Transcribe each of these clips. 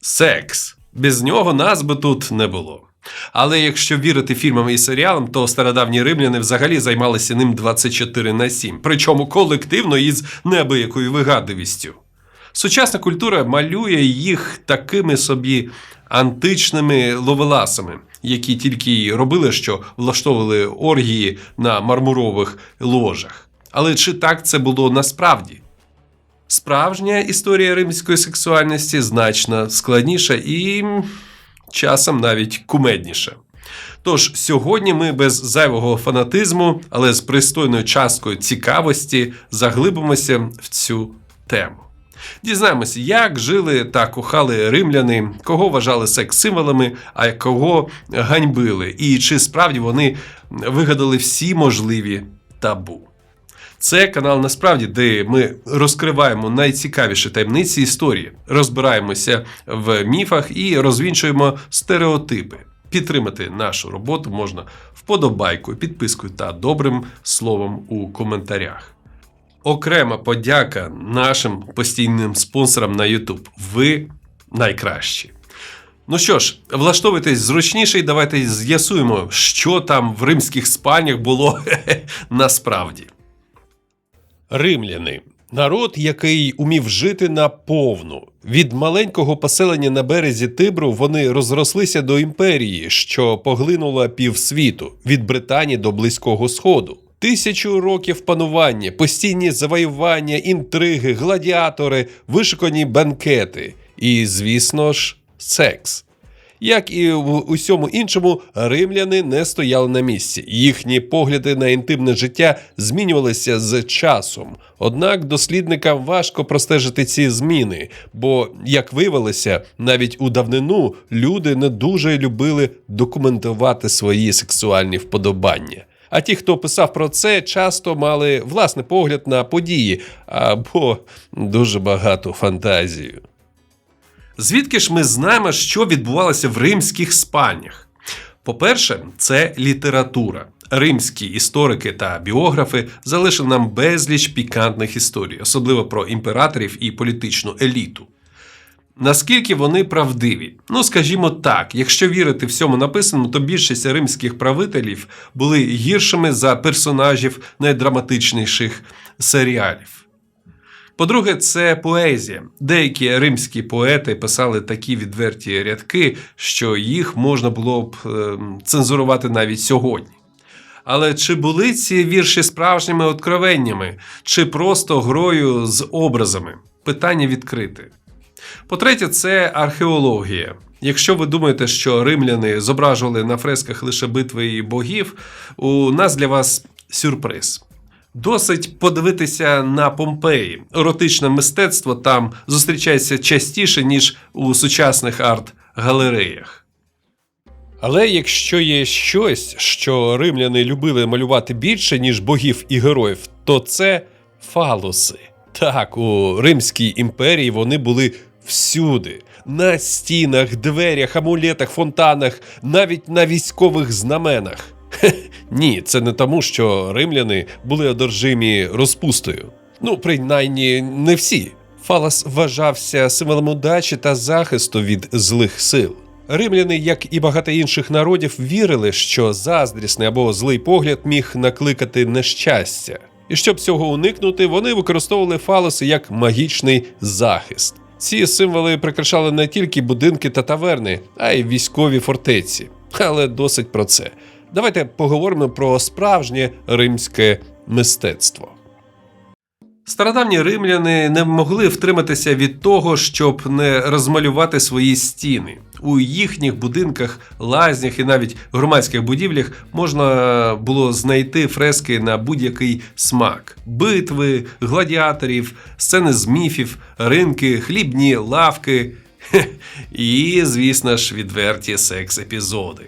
секс. Без нього нас би тут не було. Але якщо вірити фільмам і серіалам, то стародавні римляни взагалі займалися ним 24 на 7, причому колективно із неабиякою вигадливістю. Сучасна культура малює їх такими собі античними ловеласами, які тільки й робили, що влаштовували оргії на мармурових ложах. Але чи так це було насправді? Справжня історія римської сексуальності значно складніша і часом навіть кумедніша. Тож сьогодні ми без зайвого фанатизму, але з пристойною часткою цікавості заглибимося в цю тему. Дізнаємося, як жили та кохали римляни, кого вважали секс-символами, а кого ганьбили, і чи справді вони вигадали всі можливі табу. Це канал насправді, де ми розкриваємо найцікавіші таємниці історії, розбираємося в міфах і розвінчуємо стереотипи. Підтримати нашу роботу можна вподобайкою, підпискою та добрим словом у коментарях. Окрема подяка нашим постійним спонсорам на YouTube. Ви найкращі. Ну що ж, влаштовуйтесь зручніше і давайте з'ясуємо, що там в римських спальнях було насправді. Римляни народ, який умів жити наповну. Від маленького поселення на березі Тибру вони розрослися до імперії, що поглинула півсвіту від Британії до Близького Сходу. Тисячу років панування, постійні завоювання, інтриги, гладіатори, вишукані банкети і, звісно ж, секс. Як і в усьому іншому, римляни не стояли на місці. Їхні погляди на інтимне життя змінювалися з часом. Однак дослідникам важко простежити ці зміни, бо, як виявилося, навіть у давнину люди не дуже любили документувати свої сексуальні вподобання. А ті, хто писав про це, часто мали власний погляд на події або дуже багату фантазію. Звідки ж ми знаємо, що відбувалося в римських спальнях? По-перше, це література. Римські історики та біографи залишили нам безліч пікантних історій, особливо про імператорів і політичну еліту. Наскільки вони правдиві? Ну, скажімо так, якщо вірити всьому написаному, то більшість римських правителів були гіршими за персонажів найдраматичніших серіалів. По-друге, це поезія. Деякі римські поети писали такі відверті рядки, що їх можна було б ем, цензурувати навіть сьогодні. Але чи були ці вірші справжніми откровеннями, чи просто грою з образами? Питання відкрите. По-третє, це археологія. Якщо ви думаєте, що римляни зображували на фресках лише битви і богів, у нас для вас сюрприз. Досить подивитися на Помпеї. Еротичне мистецтво там зустрічається частіше, ніж у сучасних арт-галереях. Але якщо є щось, що римляни любили малювати більше, ніж богів і героїв, то це фалоси. Так, у Римській імперії вони були всюди: на стінах, дверях, амулетах, фонтанах, навіть на військових знаменах. Ні, це не тому, що римляни були одержимі розпустою. Ну, принаймні, не всі. Фалас вважався символом удачі та захисту від злих сил. Римляни, як і багато інших народів, вірили, що заздрісний або злий погляд міг накликати нещастя. І щоб цього уникнути, вони використовували фалоси як магічний захист. Ці символи прикрашали не тільки будинки та таверни, а й військові фортеці. Але досить про це. Давайте поговоримо про справжнє римське мистецтво. Стародавні римляни не могли втриматися від того, щоб не розмалювати свої стіни. У їхніх будинках, лазнях і навіть громадських будівлях можна було знайти фрески на будь-який смак: битви, гладіаторів, сцени з міфів, ринки, хлібні лавки і, звісно ж, відверті секс-епізоди.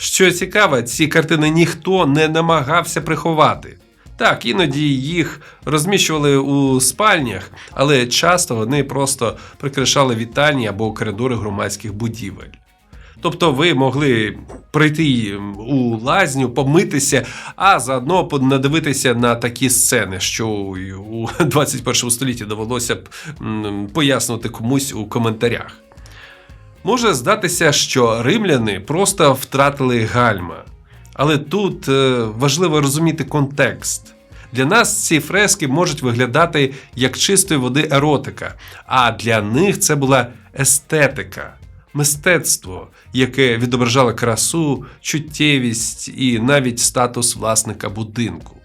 Що цікаво, ці картини ніхто не намагався приховати. Так, іноді їх розміщували у спальнях, але часто вони просто прикрашали вітальні або коридори громадських будівель. Тобто ви могли прийти у лазню, помитися, а заодно надивитися на такі сцени, що у 21 столітті довелося б пояснити комусь у коментарях. Може здатися, що римляни просто втратили гальма. Але тут е, важливо розуміти контекст. Для нас ці фрески можуть виглядати як чистої води еротика, а для них це була естетика, мистецтво, яке відображало красу, чуттєвість і навіть статус власника будинку.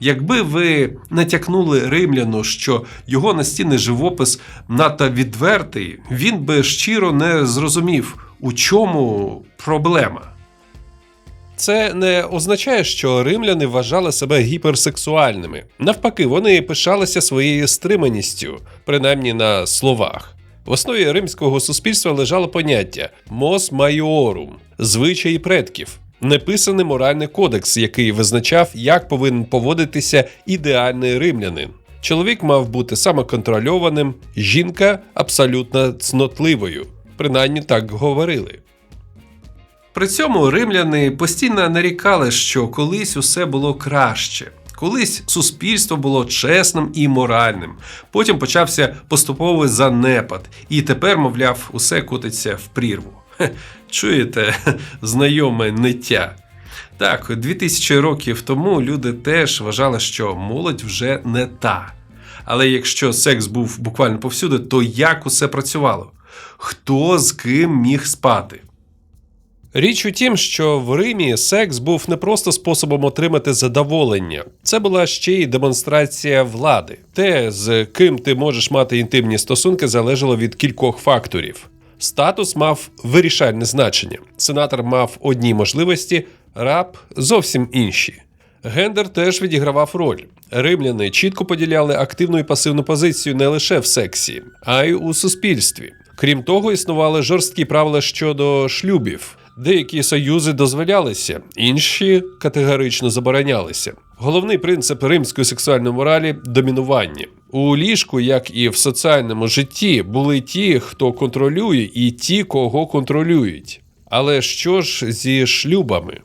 Якби ви натякнули римляну, що його настінний живопис надто відвертий, він би щиро не зрозумів, у чому проблема. Це не означає, що римляни вважали себе гіперсексуальними. Навпаки, вони пишалися своєю стриманістю, принаймні на словах. В основі римського суспільства лежало поняття мос майорум звичаї предків, неписаний моральний кодекс, який визначав, як повинен поводитися ідеальний римлянин. Чоловік мав бути самоконтрольованим, жінка абсолютно цнотливою. Принаймні так говорили. При цьому римляни постійно нарікали, що колись усе було краще. Колись суспільство було чесним і моральним. Потім почався поступовий занепад, і тепер, мовляв, усе котиться в прірву. Чуєте, знайоме ниття. Так, 2000 років тому люди теж вважали, що молодь вже не та. Але якщо секс був буквально повсюди, то як усе працювало? Хто з ким міг спати? Річ у тім, що в Римі секс був не просто способом отримати задоволення, це була ще й демонстрація влади. Те, з ким ти можеш мати інтимні стосунки, залежало від кількох факторів. Статус мав вирішальне значення. Сенатор мав одні можливості, раб зовсім інші. Гендер теж відігравав роль. Римляни чітко поділяли активну і пасивну позицію не лише в сексі, а й у суспільстві. Крім того, існували жорсткі правила щодо шлюбів. Деякі союзи дозволялися, інші категорично заборонялися. Головний принцип римської сексуальної моралі домінування. У ліжку, як і в соціальному житті, були ті, хто контролює, і ті, кого контролюють. Але що ж зі шлюбами?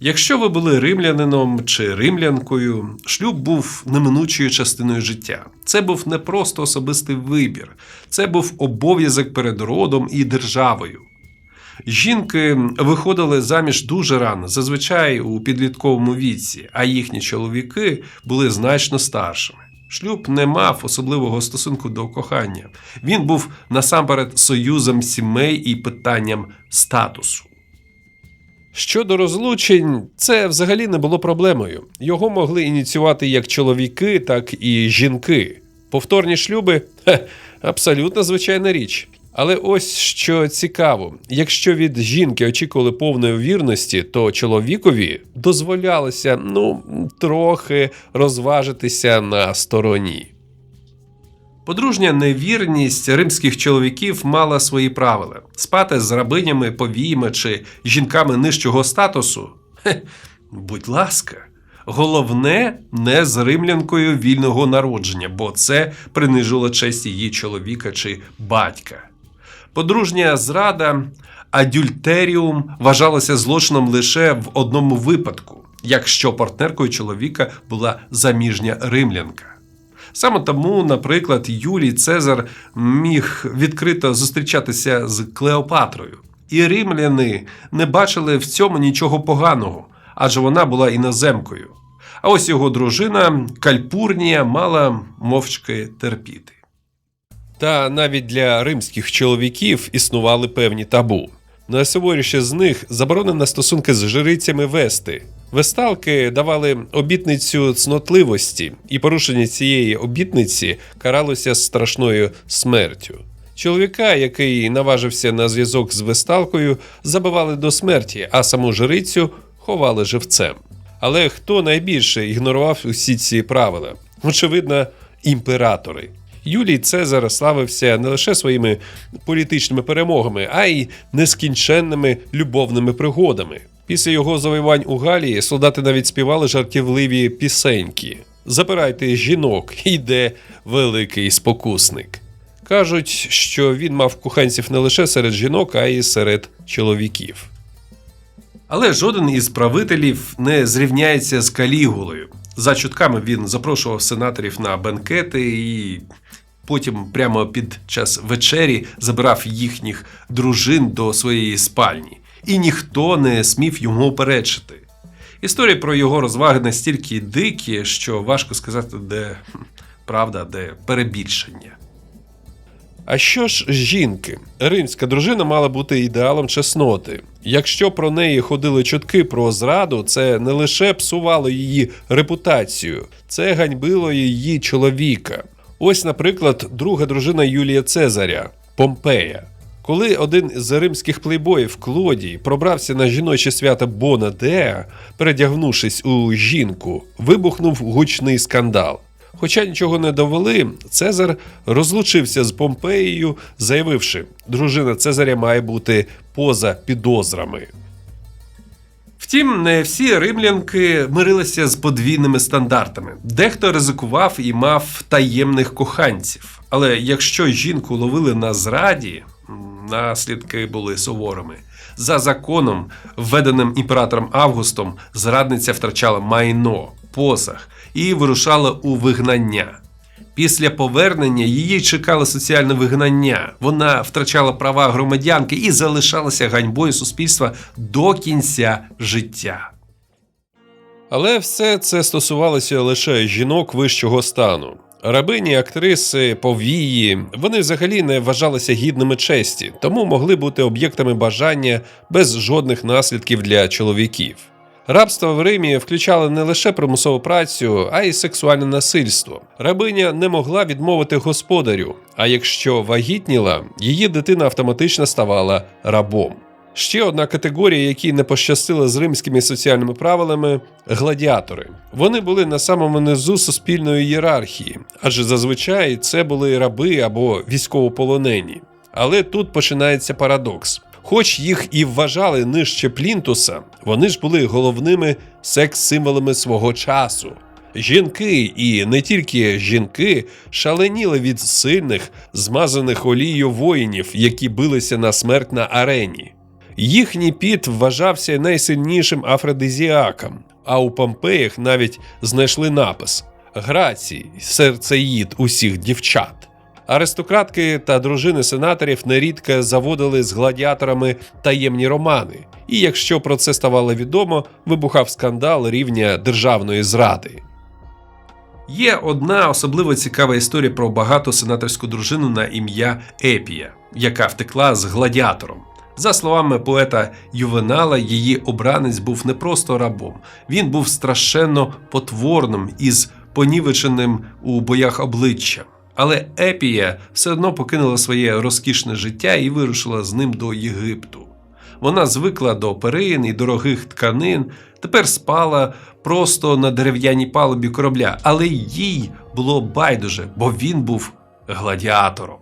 Якщо ви були римлянином чи римлянкою, шлюб був неминучою частиною життя. Це був не просто особистий вибір, це був обов'язок перед родом і державою. Жінки виходили заміж дуже рано, зазвичай у підлітковому віці, а їхні чоловіки були значно старшими. Шлюб не мав особливого стосунку до кохання. Він був насамперед союзом сімей і питанням статусу. Щодо розлучень, це взагалі не було проблемою. Його могли ініціювати як чоловіки, так і жінки. Повторні шлюби абсолютно звичайна річ. Але ось що цікаво: якщо від жінки очікували повної вірності, то чоловікові дозволялося ну трохи розважитися на стороні. Подружня невірність римських чоловіків мала свої правила: спати з рабинями, повіями чи жінками нижчого статусу. Хе, будь ласка. Головне, не з римлянкою вільного народження, бо це принижувало честь її чоловіка чи батька. Подружня зрада адюльтеріум вважалася злочином лише в одному випадку, якщо партнеркою чоловіка була заміжня римлянка. Саме тому, наприклад, Юлій Цезар міг відкрито зустрічатися з Клеопатрою, і римляни не бачили в цьому нічого поганого, адже вона була іноземкою. А ось його дружина Кальпурнія мала мовчки терпіти. Та навіть для римських чоловіків існували певні табу. Найсуворіше з них заборонено стосунки з жрицями вести. Весталки давали обітницю цнотливості, і порушення цієї обітниці каралося страшною смертю. Чоловіка, який наважився на зв'язок з весталкою, забивали до смерті, а саму жрицю ховали живцем. Але хто найбільше ігнорував усі ці правила? Очевидно, імператори. Юлій Цезар славився не лише своїми політичними перемогами, а й нескінченними любовними пригодами. Після його завоювань у Галії солдати навіть співали жартівливі пісеньки. Запирайте жінок, йде великий спокусник. Кажуть, що він мав коханців не лише серед жінок, а й серед чоловіків. Але жоден із правителів не зрівняється з Калігулою. За чутками він запрошував сенаторів на бенкети і Потім, прямо під час вечері, забирав їхніх дружин до своєї спальні, і ніхто не смів йому перечити. Історії про його розваги настільки дикі, що важко сказати, де правда, де перебільшення. А що ж жінки? Римська дружина мала бути ідеалом чесноти. Якщо про неї ходили чутки про зраду, це не лише псувало її репутацію, це ганьбило її чоловіка. Ось, наприклад, друга дружина Юлія Цезаря Помпея. Коли один з римських плейбоїв Клодій пробрався на жіноче свято Бона Деа, передягнувшись у жінку, вибухнув гучний скандал. Хоча нічого не довели, Цезар розлучився з Помпеєю, заявивши, дружина Цезаря має бути поза підозрами. Втім, не всі римлянки мирилися з подвійними стандартами. Дехто ризикував і мав таємних коханців. Але якщо жінку ловили на зраді, наслідки були суворими. За законом, введеним імператором Августом, зрадниця втрачала майно, посаг і вирушала у вигнання. Після повернення її чекало соціальне вигнання. Вона втрачала права громадянки і залишалася ганьбою суспільства до кінця життя. Але все це стосувалося лише жінок вищого стану. Рабині, актриси, повії, вони взагалі не вважалися гідними честі, тому могли бути об'єктами бажання без жодних наслідків для чоловіків. Рабство в Римі включало не лише примусову працю, а й сексуальне насильство. Рабиня не могла відмовити господарю, а якщо вагітніла, її дитина автоматично ставала рабом. Ще одна категорія, якій не пощастила з римськими соціальними правилами гладіатори. Вони були на самому низу суспільної ієрархії, адже зазвичай це були раби або військовополонені. Але тут починається парадокс. Хоч їх і вважали нижче плінтуса, вони ж були головними секс-символами свого часу. Жінки, і не тільки жінки, шаленіли від сильних, змазаних олією воїнів, які билися на смерть на арені. Їхній піт вважався найсильнішим афродизіаком, а у Помпеях навіть знайшли напис Грацій, серцеїд усіх дівчат. Аристократки та дружини сенаторів нерідко заводили з гладіаторами таємні романи, і якщо про це ставало відомо, вибухав скандал рівня державної зради. Є одна особливо цікава історія про багату сенаторську дружину на ім'я Епія, яка втекла з гладіатором. За словами поета Ювенала, її обранець був не просто рабом, він був страшенно потворним із понівеченим у боях обличчям. Але Епія все одно покинула своє розкішне життя і вирушила з ним до Єгипту. Вона звикла до перин і дорогих тканин, тепер спала просто на дерев'яній палубі корабля, але їй було байдуже, бо він був гладіатором.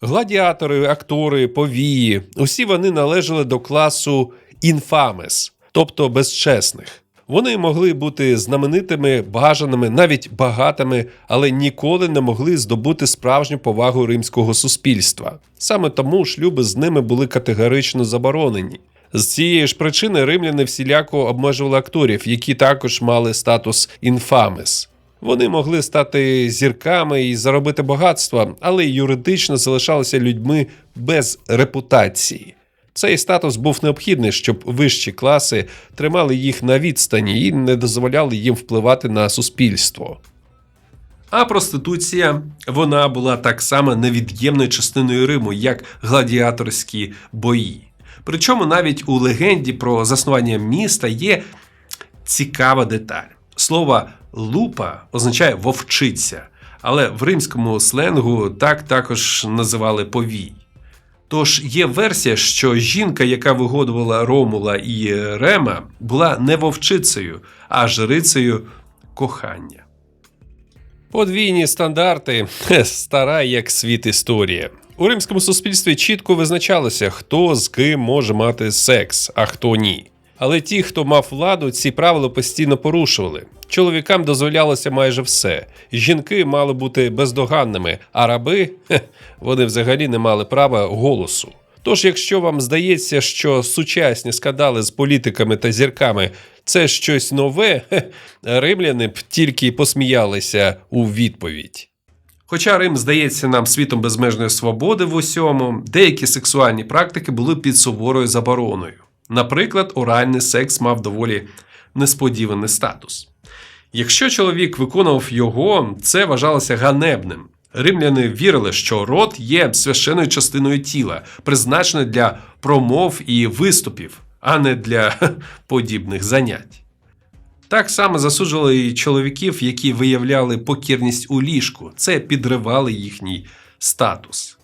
Гладіатори, актори, повії усі вони належали до класу інфамес, тобто безчесних. Вони могли бути знаменитими, бажаними, навіть багатими, але ніколи не могли здобути справжню повагу римського суспільства. Саме тому шлюби з ними були категорично заборонені. З цієї ж причини римляни всіляко обмежували акторів, які також мали статус інфамес. Вони могли стати зірками і заробити багатство, але юридично залишалися людьми без репутації. Цей статус був необхідний, щоб вищі класи тримали їх на відстані і не дозволяли їм впливати на суспільство. А проституція вона була так само невід'ємною частиною Риму, як гладіаторські бої. Причому навіть у легенді про заснування міста є цікава деталь. Слово лупа означає вовчиця, але в римському сленгу так також називали повій. Тож є версія, що жінка, яка вигодувала Ромула і Рема, була не вовчицею, а жрицею кохання. Подвійні стандарти стара як світ історія. У римському суспільстві чітко визначалося, хто з ким може мати секс, а хто ні. Але ті, хто мав владу, ці правила постійно порушували. Чоловікам дозволялося майже все. Жінки мали бути бездоганними, а раби хе, вони взагалі не мали права голосу. Тож, якщо вам здається, що сучасні скандали з політиками та зірками це щось нове, хе, римляни б тільки посміялися у відповідь. Хоча Рим здається нам світом безмежної свободи в усьому, деякі сексуальні практики були під суворою забороною. Наприклад, оральний секс мав доволі несподіваний статус. Якщо чоловік виконував його, це вважалося ганебним. Римляни вірили, що рот є священною частиною тіла, призначеною для промов і виступів, а не для подібних занять. Так само засуджували і чоловіків, які виявляли покірність у ліжку, це підривали їхній статус.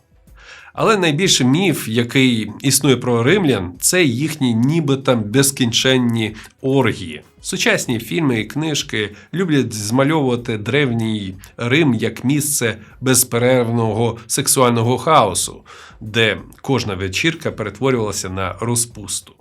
Але найбільший міф, який існує про римлян, це їхні нібито безкінченні оргії. Сучасні фільми і книжки люблять змальовувати древній Рим як місце безперервного сексуального хаосу, де кожна вечірка перетворювалася на розпусту.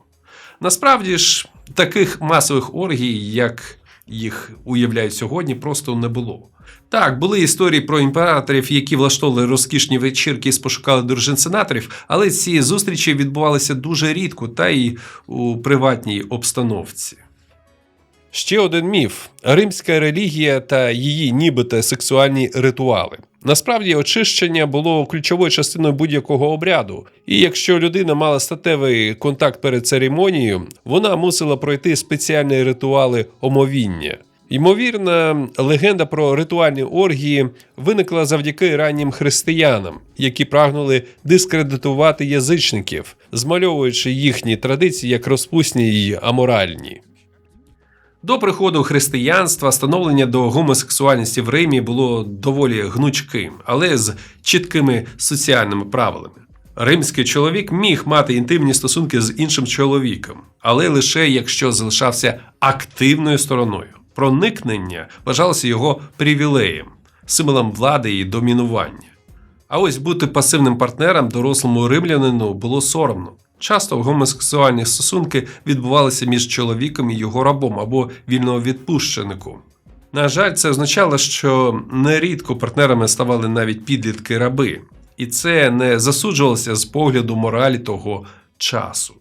Насправді ж, таких масових оргій, як їх уявляють сьогодні, просто не було. Так, були історії про імператорів, які влаштовували розкішні вечірки і спошукали дружин сенаторів, але ці зустрічі відбувалися дуже рідко та й у приватній обстановці. Ще один міф: римська релігія та її нібито сексуальні ритуали. Насправді, очищення було ключовою частиною будь-якого обряду, і якщо людина мала статевий контакт перед церемонією, вона мусила пройти спеціальні ритуали омовіння. Ймовірна легенда про ритуальні оргії виникла завдяки раннім християнам, які прагнули дискредитувати язичників, змальовуючи їхні традиції як розпусні й аморальні. До приходу християнства становлення до гомосексуальності в Римі було доволі гнучким, але з чіткими соціальними правилами. Римський чоловік міг мати інтимні стосунки з іншим чоловіком, але лише якщо залишався активною стороною. Проникнення вважалося його привілеєм, символом влади і домінування. А ось бути пасивним партнером дорослому римлянину було соромно. Часто гомосексуальні стосунки відбувалися між чоловіком і його рабом або вільновідпущеником. На жаль, це означало, що нерідко партнерами ставали навіть підлітки раби, і це не засуджувалося з погляду моралі того часу.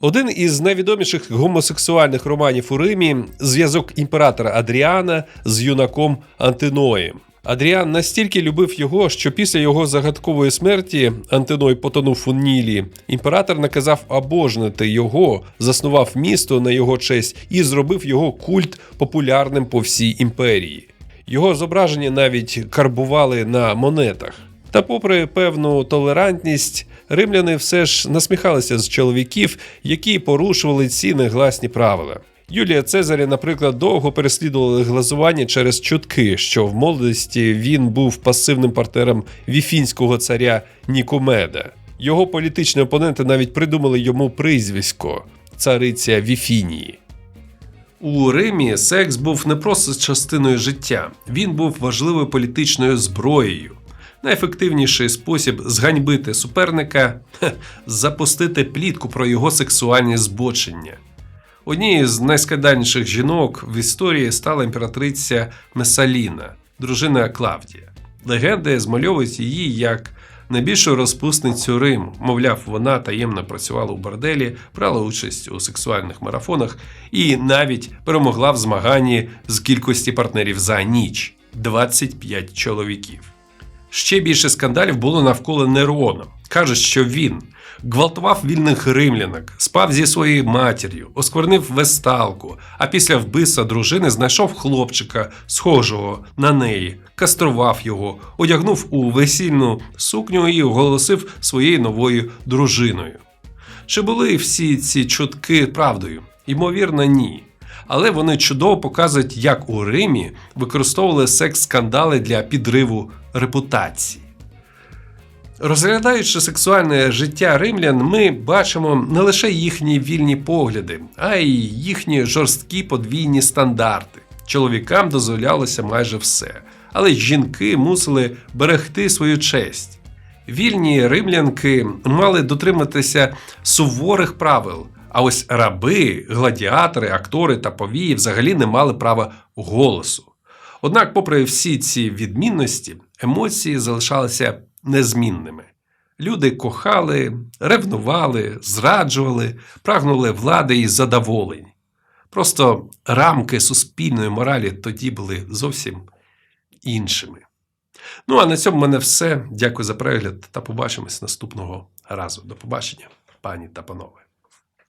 Один із найвідоміших гомосексуальних романів у Римі зв'язок імператора Адріана з юнаком Антиноєм. Адріан настільки любив його, що після його загадкової смерті Антиной потонув у Нілі. Імператор наказав обожнити його, заснував місто на його честь і зробив його культ популярним по всій імперії. Його зображення навіть карбували на монетах. Та, попри певну толерантність, римляни все ж насміхалися з чоловіків, які порушували ці негласні правила. Юлія Цезаря, наприклад, довго переслідували глазування через чутки, що в молодості він був пасивним партнером віфінського царя Нікомеда. Його політичні опоненти навіть придумали йому прізвисько цариця Віфінії. У Римі секс був не просто частиною життя, він був важливою політичною зброєю. Найефективніший спосіб зганьбити суперника запустити плітку про його сексуальні збочення. Однією з найскандальніших жінок в історії стала імператриця Месаліна, дружина Клавдія. Легенди змальовують її як найбільшу розпусницю Риму. Мовляв, вона таємно працювала у борделі, брала участь у сексуальних марафонах і навіть перемогла в змаганні з кількості партнерів за ніч 25 чоловіків. Ще більше скандалів було навколо Нерона. Кажуть, що він гвалтував вільних римлянок, спав зі своєю матір'ю, осквернив весталку, а після вбивства дружини знайшов хлопчика, схожого на неї, кастрував його, одягнув у весільну сукню і оголосив своєю новою дружиною. Чи були всі ці чутки правдою? Ймовірно, ні. Але вони чудово показують, як у Римі використовували секс-скандали для підриву репутації. Розглядаючи сексуальне життя римлян, ми бачимо не лише їхні вільні погляди, а й їхні жорсткі подвійні стандарти. Чоловікам дозволялося майже все, але жінки мусили берегти свою честь. Вільні римлянки мали дотриматися суворих правил, а ось раби, гладіатори, актори та повії взагалі не мали права голосу. Однак, попри всі ці відмінності, емоції залишалися незмінними. Люди кохали, ревнували, зраджували, прагнули влади і задоволень. Просто рамки суспільної моралі тоді були зовсім іншими. Ну а на цьому в мене все. Дякую за перегляд та побачимось наступного разу. До побачення, пані та панове.